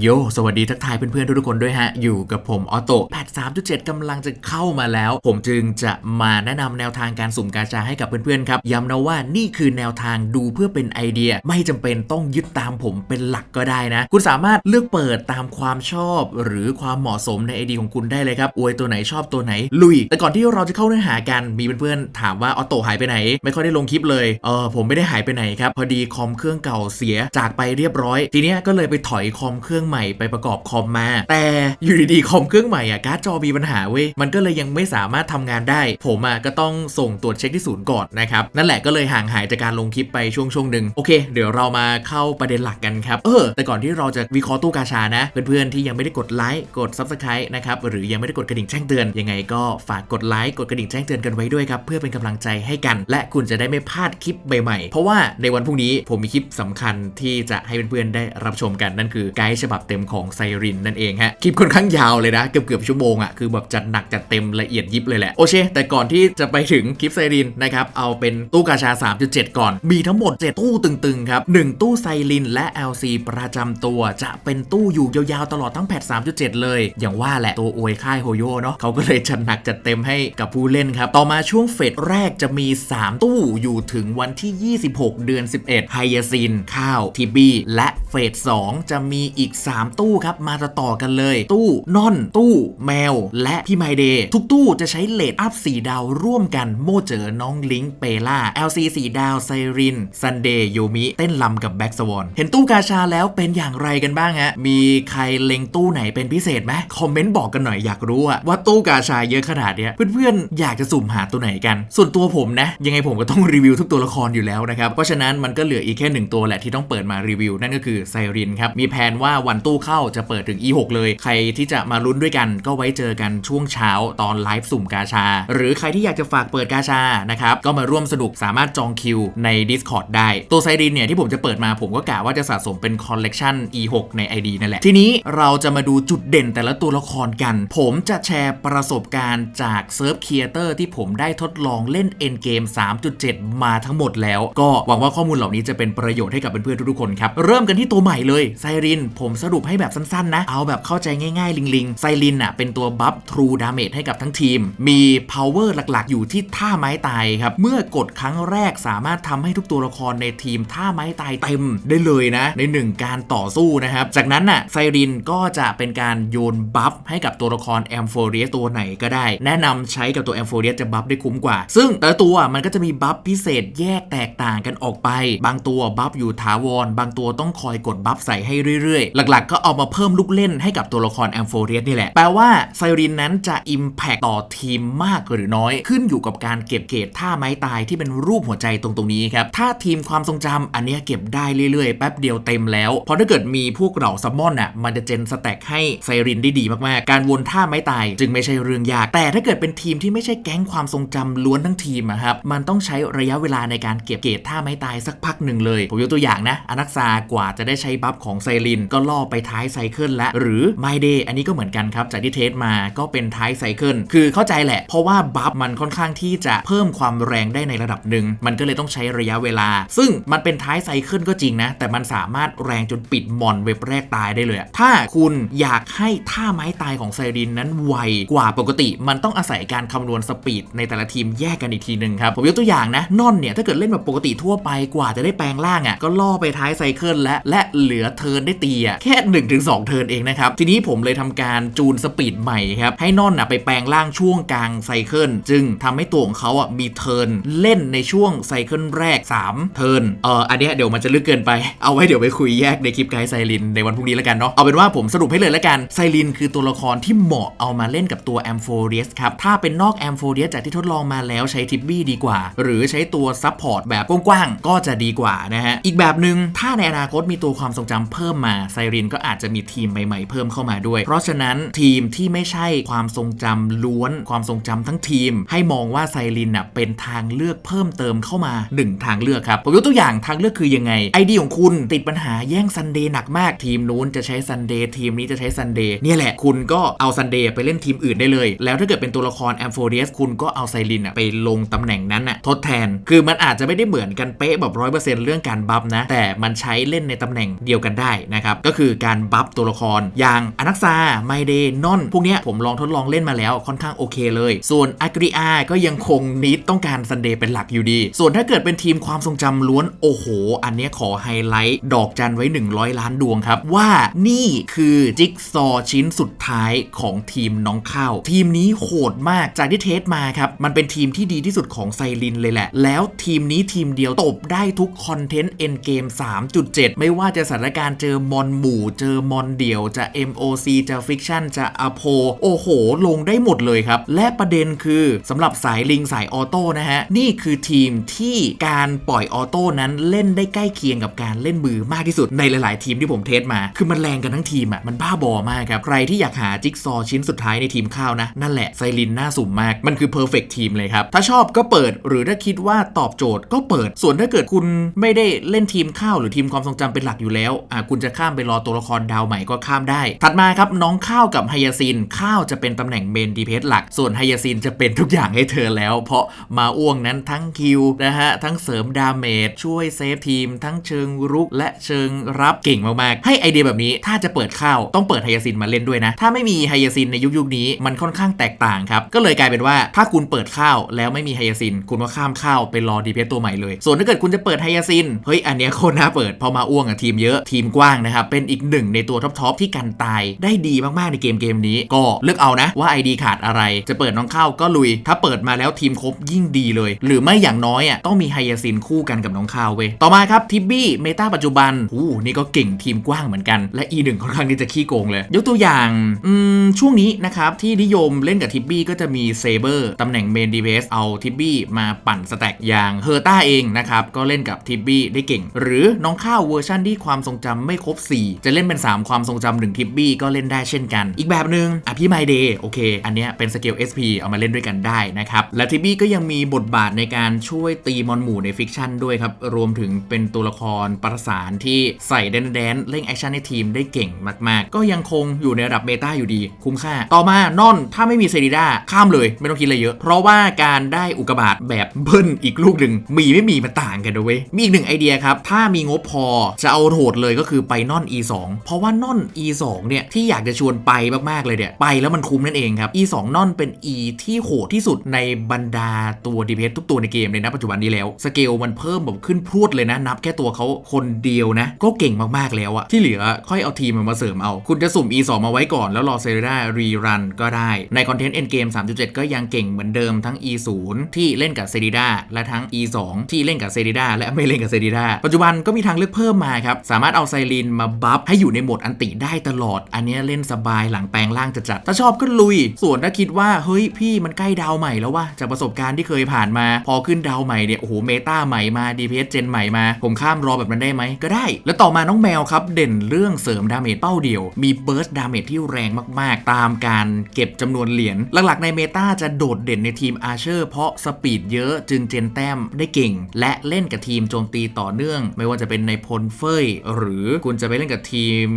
โย สวัสดีทักทายเพื่อนๆทุกคนด้วยฮะ อยู่กับผม ออโต้แพท3.7กำลังจะเข้ามาแล้ว ผมจึงจะมาแนะนำแนวทางการสุ่มกาชาให้กับเพื่อนๆครับ ย้ำนะว่านี่คือแนวทางดูเพื่อเป็นไอเดีย ไม่จำเป็นต้องยึดตามผมเป็นหลักก็ได้นะ คุณสามารถเลือกเปิดตามความชอบ หรือความเหมาะสมในไอเดียของคุณได้เลยครับ อวยตัวไหนชอบตัวไหน ลุย แต่ก่อนที่เราจะเข้าเนื้อหากัน มีเพื่อนๆถามว่าออโต้หายไปไหน ไม่ค่อยได้ลงคลิปเลย เออผมไม่ได้หายไปไหนครับ พอดีคอมเครื่องเก่าเสียจากไปเรียบร้อย ทีเนี้ยก็เลยไปถอยคอมเครื่องใหม่ไปประกอบคอมมา แต่อยู่ดีๆคอมเครื่องใหม่อะการ์ดจอมีปัญหาเว้ยมันก็เลยยังไม่สามารถทำงานได้ ผมอะก็ต้องส่งตรวจเช็คที่ศูนย์ก่อนนะครับนั่นแหละก็เลยห่างหายจากการลงคลิปไปช่วงช่วงหนึ่งโอเค เดี๋ยวเรามาเข้าประเด็นหลักกันครับเออแต่ก่อนที่เราจะวิเคราะห์ตู้กาชานะเพื่อนๆที่ยังไม่ได้กดไลค์กด Subscribe นะครับหรือยังไม่ได้กดกระดิ่งแจ้งเตือนยังไงก็ฝากกดไลค์กดกระดิ่งแจ้งเตือนกันไว้ด้วยครับเพื่อเป็นกำลังใจให้กัน และคุณจะได้ไม่พลาดคลิปใหม่ๆ เพราะว่าในวันพรุ่งนี้ผมมีคลิปสำคัญที่จะให้เพื่อนๆได้รับชมกันนั่นคือไกด์ฉบับเต็มของไซรินนั่นเองฮะคลิปค่อนข้างยาวเลยนะเกือบเกือบชั่วโมงอะคือแบบจัดหนักจัดเต็มละเอียดยิบเลยแหละโอเคแต่ก่อนที่จะไปถึงคลิปไซรินนะครับเอาเป็นตู้กาชา 3.7 ก่อน มีทั้งหมด 7 ตู้ตึงๆครับ1ตู้ไซรินและ LC ประจำตัวจะเป็นตู้อยู่ยาวๆตลอดทั้งแพท3.7 เลย อย่างว่าแหละตัวอวยค่ายโฮโยเนาะเขาก็เลยจัดหนักจัดเต็มให้กับผู้เล่นครับต่อมาช่วงเฟสแรกจะมี 3 ตู้อยู่ถึงวันที่ 26 เดือน 11ไฮยาซินข้าวทีบีและเฟส2จะมีอีก3 ตู้ครับ มาต่อกันเลย ตู้นอน ตู้แมว และพี่ไมเดย์ทุกตู้จะใช้เลดอัพ 4 ดาวร่วมกันโมเจอน้องลิงเปล่า LC 4 ดาวไซรินซันเดย์โยมิ เต้นลำกับแบ็กสวอนเห็นตู้กาชาแล้วเป็นอย่างไรกันบ้างฮะ มีใครเล็งตู้ไหนเป็นพิเศษไหมคอมเมนต์บอกกันหน่อยอยากรู้อะว่าตู้กาชาเยอะขนาดเนี้ยเพื่อนๆอยากจะสุ่มหาตัวไหนกัน ส่วนตัวผมนะ ยังไงผมก็ต้องรีวิวทุกตัวละครอยู่แล้วนะครับเพราะฉะนั้นมันก็เหลืออีกแค่หนึ่งตัวแหละที่ต้องเปิดมารีวิวนั่นก็คือไซรินครับมีแผนว่าวันตู้เข้าจะเปิดถึง E6 เลย ใครที่จะมาลุ้นด้วยกันก็ไว้เจอกันช่วงเช้าตอนไลฟ์สุ่มกาชา หรือใครที่อยากจะฝากเปิดกาชานะครับก็มาร่วมสนุกสามารถจองคิวใน Discord ได้ ตัวไซรินเนี่ยที่ผมจะเปิดมาผมก็กะว่าจะสะสมเป็นคอลเลกชัน E6 ใน ID นั่นแหละ ทีนี้เราจะมาดูจุดเด่นแต่ละตัวละครกัน ผมจะแชร์ประสบการณ์จากเซิร์ฟเคียเตอร์ที่ผมได้ทดลองเล่น Endgame 3.7 มาทั้งหมดแล้ว ก็หวังว่าข้อมูลเหล่านี้จะเป็นประโยชน์ให้กับเพื่อนๆทุกๆคนครับเริ่มกันที่ตัวใหม่เลยไซรินผมสรุปให้แบบสั้นๆนะ เอาแบบเข้าใจง่ายๆ ลิงๆ ไซรินอะเป็นตัวบัฟ True Damage ให้กับทั้งทีม มี power หลักๆ อยู่ที่ท่าไม้ตายครับ เมื่อกดครั้งแรกสามารถทำให้ทุกตัวละครในทีมท่าไม้ตายเต็มได้เลยนะ ในหนึ่งการต่อสู้นะครับ จากนั้นน่ะไซรินก็จะเป็นการโยนบัฟให้กับตัวละครแอมโฟเรียตัวไหนก็ได้ แนะนำใช้กับตัวแอมโฟเรียจะบัฟได้คุ้มกว่า ซึ่งแต่ละตัวมันก็จะมีบัฟพิเศษแยกแตกต่างกันออกไป บางตัวบัฟอยู่ถาวร บางตัวต้องคอยกดบัฟใส่ให้เรื่อยๆ หลักๆ ก็เอามาเพิ่มลูกเล่นให้กับตัวละครแอมโฟเรียสนี่แหละ แปลว่าไซรินนั้นจะ Impact ต่อทีมมากหรือน้อย ขึ้นอยู่กับการเก็บเกรดท่าไม้ตายที่เป็นรูปหัวใจตรงตรงนี้ครับ ถ้าทีมความทรงจำอันนี้เก็บได้เรื่อยๆ แป๊บเดียวเต็มแล้ว เพราะถ้าเกิดมีพวกเหล่าซัมมอนอะมันจะเจนสแต็กให้ไซรินได้ดีมากๆ การวนท่าไม้ตายจึงไม่ใช่เรื่องยาก แต่ถ้าเกิดเป็นทีมที่ไม่ใช่แก๊งความทรงจำล้วนทั้งทีมอะครับ มันต้องใช้ระยะเวลาในการเก็บเกรดท่าไม้ตายสักพักหนึ่งเลย ผมยกตัวอย่างนะอนักซากว่าจะได้ใช้บัฟของไซรินก็ล่อไปท้ายไซเคิลแล้วหรือไมเดย์อันนี้ก็เหมือนกันครับ จากที่เทสมาก็เป็นท้ายไซเคิลคือเข้าใจแหละ เพราะว่าบัฟมันค่อนข้างที่จะเพิ่มความแรงได้ในระดับหนึ่ง มันก็เลยต้องใช้ระยะเวลา ซึ่งมันเป็นท้ายไซเคิลก็จริงนะ แต่มันสามารถแรงจนปิดมอนเว็บแรกตายได้เลย ถ้าคุณอยากให้ท่าไม้ตายของไซรินนั้นไวกว่าปกติ มันต้องอาศัยการคำนวณสปีดในแต่ละทีมแยกกันอีกทีหนึ่งครับผมยกตัวอย่างนะนอนเนี่ยถ้าเกิดเล่นแบบปกติทั่วไปกว่าจะได้แปลงร่างอะก็ล่อไปท้ายไซเคิลและและเหลือเทินได้ตีอะแค่ค่1-2เทิร์นเองนะครับ ทีนี้ผมเลยทำการจูนสปีดใหม่ครับ ให้นอนอะไปแปลงร่างช่วงกลางไซเคิลจึงทำให้ตัวของเขาอะมีเทิร์นเล่นในช่วงไซเคิลแรก 3 เทิร์นเอ่ออันนี้เดี๋ยวมันจะลึกเกินไปเอาไว้เดี๋ยวไปคุยแยกในคลิปไกด์ไซรินในวันพรุ่งนี้แล้วกันเนาะเอาเป็นว่าผมสรุปให้เลยแล้วกันไซรินคือตัวละครที่เหมาะเอามาเล่นกับตัวแอมโฟเรียสครับถ้าเป็นนอกแอมโฟเรียสจากที่ทดลองมาแล้วใช้ทิปบี้ดีกว่า หรือใช้ตัวซับพอร์ตแบบกว้างๆก็จะดีกว่านะฮะอีกแบบหนึ่งถ้าในอนาคตมีตัวความทรงจำเพิ่มมาไซรินก็อาจจะมีทีมใหม่ๆเพิ่มเข้ามาด้วย เพราะฉะนั้นทีมที่ไม่ใช่ความทรงจำล้วนความทรงจำทั้งทีม ให้มองว่าไซรินน่ะเป็นทางเลือกเพิ่มเติมเข้ามาหนึ่งทางเลือกครับผมยกตัวอย่างทางเลือกคือยังไงไอเดียของคุณติดปัญหาแย่งซันเดย์หนักมากทีมนู้นจะใช้ซันเดย์ทีมนี้จะใช้ซันเดย์เนี่ยแหละคุณก็เอาซันเดย์ไปเล่นทีมอื่นได้เลย แล้วถ้าเกิดเป็นตัวละครแอมโฟเดียสคุณก็เอาไซรินอะไปลงตำแหน่งนั้นอะทดแทน คือมันอาจจะไม่ได้เหมือนกันเป๊ะแบบร้อยเปอร์เซ็นต์เรื่องการบัฟนะ แต่มันใช้เล่นในตำแหน่งเดียวกันได้นะครับ ก็คือคือการบัฟตัวละคร อย่างอนักซาไมเดนอน พวกเนี้ยผมลองทดลองเล่นมาแล้วค่อนข้างโอเคเลย ส่วนอากริอาก็ยังคงนิดต้องการซันเดย์เป็นหลักอยู่ดี ส่วนถ้าเกิดเป็นทีมความทรงจำล้วนโอ้โห อันเนี้ยขอไฮไลท์ ดอกจันไว้ 100 ล้านดวงครับ ว่านี่คือจิ๊กซอว์ชิ้นสุดท้ายของทีมน้องข้าวทีมนี้โหดมากจากที่เทสมาครับ มันเป็นทีมที่ดีที่สุดของไซรินเลยแหละ แล้วทีมนี้ทีมเดียวตบได้ทุกคอนเทนต์เอ็นเกม3.7 ไม่ว่าจะสถานการณ์เจอมอนหู่เจอมอนเดี่ยวจะ MOC จะฟิกชั่นจะอโพโอ้โห ลงได้หมดเลยครับ และประเด็นคือสำหรับสายลิงสายออโต้นะฮะ นี่คือทีมที่การปล่อยออโต้นั้นเล่นได้ใกล้เคียงกับการเล่นมือมากที่สุดในหลาย ๆ ทีมที่ผมเทสมา คือมันแรงกันทั้งทีมอะมันบ้าบอมากครับ ใครที่อยากหาจิ๊กซอว์ชิ้นสุดท้ายในทีมข้าวนะ นั่นแหละไซรินน่าสุ่มมาก มันคือเพอร์เฟกทีมเลยครับ ถ้าชอบก็เปิดหรือถ้าคิดว่าตอบโจทย์ก็เปิดส่วนถ้าเกิดคุณไม่ได้เล่นทีมข้าวหรือทีมความทรงจำเป็นหลักอยู่แล้วอะคุณจะข้ามไปรอตัวละครดาวใหม่ก็ข้ามได้ ถัดมาครับน้องข้าวกับไฮยาซินข้าวจะเป็นตำแหน่งเมนดีเพสหลัก ส่วนไฮยาซินจะเป็นทุกอย่างให้เธอแล้ว เพราะมาอ้วงนั้นทั้งคิวนะฮะทั้งเสริมดาเมจช่วยเซฟทีม ทั้งเชิงรุกและเชิงรับเก่งมากๆ ให้ไอเดียแบบนี้ถ้าจะเปิดข้าวต้องเปิดไฮยาซินมาเล่นด้วยนะ ถ้าไม่มีไฮยาซินในยุคยุคนี้มันค่อนข้างแตกต่างครับก็เลยกลายเป็นว่าถ้าคุณเปิดข้าวแล้วไม่มีไฮยาซิน คุณก็ข้ามข้าวไปรอดีเพสตัวใหม่เลย ส่วนถ้าเกิดคุณจะเปิดไฮยาซินเฮ้ยอันเนี้ยโคตรน่าเปิดพอมาอ้วงอะทีมเยอะทีมกว้างนะครับเป็นอีกหนึ่งในตัวท็อปๆที่กันตายได้ดีมากๆในเกมเกมนี้ ก็เลือกเอานะว่า ID ขาดอะไร จะเปิดน้องข้าวก็ลุย ถ้าเปิดมาแล้วทีมครบยิ่งดีเลย หรือไม่อย่างน้อยอะต้องมีไฮยาซินคู่กันกับน้องข้าวเว้ยต่อมาครับทิบบี้เมตาปัจจุบันอู้นี่ก็เก่งทีมกว้างเหมือนกันและ E1 ค่อนข้างที่จะขี้โกงเลย ยกตัวอย่างอืมช่วงนี้นะครับที่นิยมเล่นกับทิบบี้ก็จะมีเซเบอร์ตำแหน่งเมนดีเพสเอาทิบบี้มาปั่นสแต็กอย่างเฮอร์ต้าเองนะครับก็เล่นกับทิบบี้ได้เก่ง หรือน้องข้าวเวอร์ชันที่ความทรงจำไม่ครบ 4จะเล่นเป็น 3 ความทรงจำหนึ่งทิบบี้ก็เล่นได้เช่นกัน อีกแบบหนึ่งอะพี่ไมเดย์โอเค อันเนี้ยเป็นสเกล SP เอามาเล่นด้วยกันได้นะครับ และทิบบี้ก็ยังมีบทบาทในการช่วยตีมอนหมู่ในฟิกชันด้วยครับ รวมถึงเป็นตัวละครประสานที่ใส่แดนแดนเล่นแอคชั่นในทีมได้เก่งมาก ๆ ก็ยังคงอยู่ในระดับเมตาอยู่ดี คุ้มค่า ต่อมานอนถ้าไม่มีเซริด้าข้ามเลยไม่ต้องคิดอะไรเยอะ เพราะว่าการได้อุกกาบาตแบบเบิ้ลอีกลูกหนึ่งมีไม่มีมันต่างกันด้วยมีอีกหนึ่งไอเดียครับถ้ามีงบพอจะเอาโหดเลยก็คือไปนอน E2 เพราะว่านอน E2 เนี่ยที่อยากจะชวนไปมากๆเลยเนี่ยไปแล้วมันคุ้มนั่นเองครับ E2 นอนเป็น E ที่โหดที่สุดในบรรดาตัวดีเพทุกตัวในเกมเลยนะปัจจุบันนี้แล้ว สเกลมันเพิ่มแบบขึ้นพรวดเลยนะ นับแค่ตัวเขาคนเดียวนะ ก็เก่งมากๆแล้วอะที่เหลือค่อยเอาทีมมันมาเสริมเอา คุณจะสุ่ม E2 มาไว้ก่อนแล้วรอเซเรด้ารีรันก็ได้ ในคอนเทนต์เอ็นเกม3.7 ก็ยังเก่งเหมือนเดิมทั้ง E0 ที่เล่นกับเซริดาและทั้ง E2 ที่เล่นกับเซริดาและไม่เล่นกับเซริดาปัจจุบันก็มีทางเลือกเพิ่มมาครับสามารถเอาไซรินมาบัฟให้อยู่ในโหมดอันติได้ตลอด อันนี้เล่นสบายหลังแปลงร่างจะจัดถ้าชอบก็ลุย ส่วนถ้าคิดว่าเฮ้ยพี่มันใกล้ดาวใหม่แล้วว่าจากประสบการณ์ที่เคยผ่านมา พอขึ้นดาวใหม่เนี่ยโอ้โหเมตาใหม่มาดีเพสเจนใหม่มา ผมข้ามรอแบบนั้นได้ไหมก็ได้ แล้วต่อมาน้องแมวครับเด่นเรื่องเสริมดาเมจเป้าเดียว มีเบิร์สดาเมจที่แรงมากๆ ตามการเก็บจำนวนเหรียญหลักๆในเมตาจะโดดเด่นในทีมอาร์เชอร์เพราะสปีดเยอะจึงเจนแต้มได้เก่ง และเล่นกับทีมโจมตีต่อเนื่อง ไม่ว่าจะเป็นในพลเฟยหรือคุณจะไปเล่นกับทีม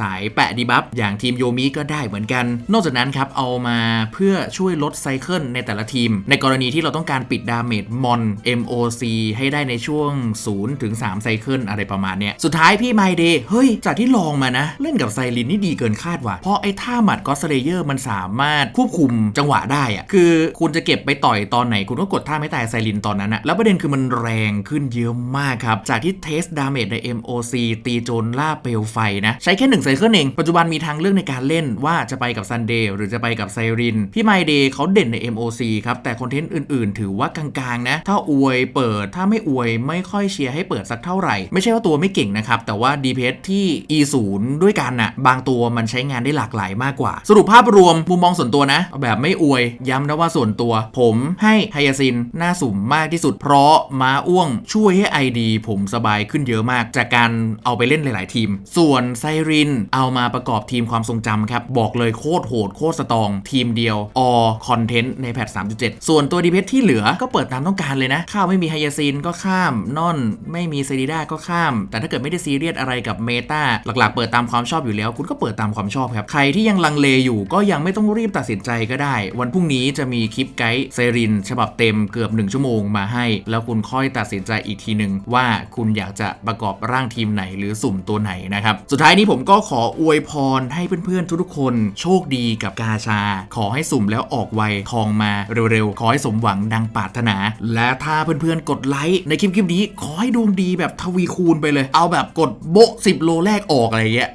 สายแปะดีบัฟอย่างทีมโยมิก็ได้เหมือนกัน นอกจากนั้นครับเอามาเพื่อช่วยลดไซเคิลในแต่ละทีม ในกรณีที่เราต้องการปิดดาเมจมอน MOC ให้ได้ในช่วง0ถึง3ไซเคิลอะไรประมาณเนี้ยสุดท้ายพี่ไมเดย์เฮ้ย จากที่ลองมานะ เล่นกับไซรินนี่ดีเกินคาดว่ะเพราะไอ้ท่าหมัดก็สเลเยอร์มันสามารถควบคุมจังหวะได้อะคือคุณจะเก็บไปต่อยตอนไหน คุณก็กดท่าไม่ตายไซรินตอนนั้นอะแล้วประเด็นคือมันแรงขึ้นเยอะมากครับ จากที่เทสดาเมจใน MOC ตีโจนล่าเปลวไฟนะ ใช้แค่หนึ่งไซเคิลเอง ปัจจุบันมีทางเลือกในการเล่นว่าจะไปกับซันเดย์หรือจะไปกับไซริน พี่ไมเดย์เขาเด่นใน MOC ครับ แต่คอนเทนต์อื่นๆ ถือว่ากลางๆนะ ถ้าอวยเปิด ถ้าไม่อวยไม่ค่อยเชียร์ให้เปิดสักเท่าไหร่ ไม่ใช่ว่าตัวไม่เก่งนะครับ แต่ว่า DPS ที่ E0 ด้วยกันน่ะบางตัวมันใช้งานได้หลากหลายมากกว่า สรุปภาพรวมมุมมองส่วนตัวนะแบบไม่อวยย้ำนะว่าส่วนตัว ผมให้ไฮยาซินหน่าสุ่มมากที่สุด เพราะม้าอ้วงช่วยให้ ID ผมสบายขึ้นเยอะมากจากการเอาไปเล่นหลาย ๆ ทีมส่่วนไซรินเอามาประกอบทีมความทรงจำครับ บอกเลยโคตรโหดโคตรสตอง ทีมเดียวออคอนเทนต์ในแพท3.7 ส่วนตัวดีเพที่เหลือก็เปิดตามต้องการเลยนะ ข้าวไม่มีไฮยาซินก็ข้ามนอนไม่มีเซริด้าก็ข้าม แต่ถ้าเกิดไม่ได้ซีเรียสอะไรกับเมตาหลักๆ เปิดตามความชอบอยู่แล้ว คุณก็เปิดตามความชอบครับ ใครที่ยังลังเลอยู่ก็ยังไม่ต้องรีบตัดสินใจก็ได้ วันพรุ่งนี้จะมีคลิปไกด์เซริน ฉบับเต็มเกือบ 1 ชั่วโมงมาให้ แล้วคุณค่อยตัดสินใจอีกทีหนึ่งว่าคุณอยากจะประกอบร่างทีมไหนหรือสุ่มตัวไหนนะครับนะครับ สุดท้ายนี้ผมก็ขออวยพรให้เพื่อนๆ ทุกๆคนโชคดีกับกาชา ขอให้สุ่มแล้วออกไวทองมาเร็วๆ ขอให้สมหวังดังปรารถนา และถ้าเพื่อนๆ กดไลค์ในคลิปคลิปนี้ ขอให้ดวงดีแบบทวีคูณไปเลย เอาแบบกดโบ๊ะ10โลแรกออกอะไรเงี้ย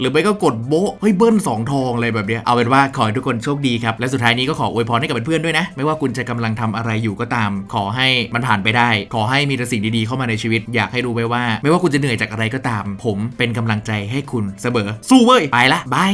หรือไม่ก็กดโบ๊ะเฮ้ยเบิ้ลสองทองอะไรแบบเนี้ยเอาเป็นว่าขอให้ทุกคนโชคดีครับและสุดท้ายนี้ก็ขออวยพรให้กับเพื่อนๆด้วยนะ ไม่ว่าคุณจะกำลังทำอะไรอยู่ก็ตาม ขอให้มันผ่านไปได้ ขอให้มีแต่สิ่งดีๆเข้ามาในชีวิต อยากให้รู้ไว้ว่า ไม่ว่าคุณจะเหนื่อยจากอะไรก็ตาม ผมเป็นกำลังใจให้คุณเสมอสู้เว้ยไปละบาย